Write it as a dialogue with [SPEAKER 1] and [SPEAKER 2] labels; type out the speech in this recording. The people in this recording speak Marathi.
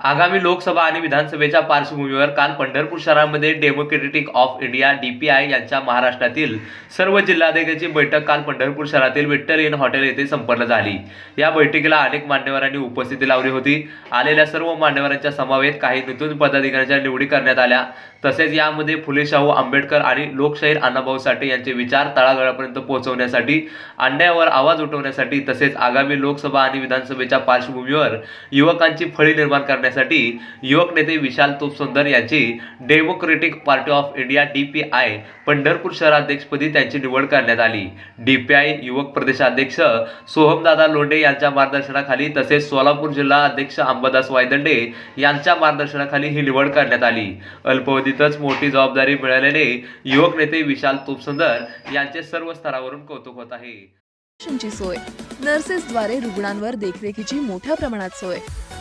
[SPEAKER 1] आगामी लोकसभा आणि विधानसभेच्या पार्श्वभूमीवर काल पंढरपूर शहरामध्ये डेमोक्रेटिक ऑफ इंडिया डीपीआय यांच्या महाराष्ट्रातील सर्व जिल्हाधिकाऱ्यांची बैठक काल पंढरपूर शहरातील विठ्ठल इन हॉटेल येथे संपन्न झाली. या बैठकीला अनेक मान्यवरांनी उपस्थिती लावली होती. आलेल्या सर्व मान्यवरांच्या समवेत काही नूतन पदाधिकाऱ्यांच्या निवडी करण्यात आल्या. तसेच यामध्ये फुले शाहू आंबेडकर आणि लोकशाहीर अण्णाभाऊ साठे यांचे विचार तळागाळापर्यंत पोहोचवण्यासाठी अन्यायावर आवाज उठवण्यासाठी तसेच आगामी लोकसभा आणि विधानसभेच्या पार्श्वभूमीवर युवकांची फळी निर्माण करण्यासाठी युवक नेते विशाल तोपसुंदर यांची democratic party of India DPI Pandharpur शहराध्यक्षपदी त्यांची निवड करण्यात आली. डीपीआय युवक प्रदेशाध्यक्ष सोहमदादा लोंढे यांच्या मार्गदर्शनाखाली तसेच सोलापूर जिल्हा अध्यक्ष अंबादास वायदंडे यांच्या मार्गदर्शनाखाली ही निवड करण्यात आली. अल्पावधीतच मोठी जबाबदारी मिळाल्याने युवक नेते विशाल तोपसुंदर यांचे सर्व स्तरावरून कौतुक होत आहे.
[SPEAKER 2] सोय. नर्सेसद्वारे रुग्णांवर देखरेखीची मोठ्या प्रमाणात सोय.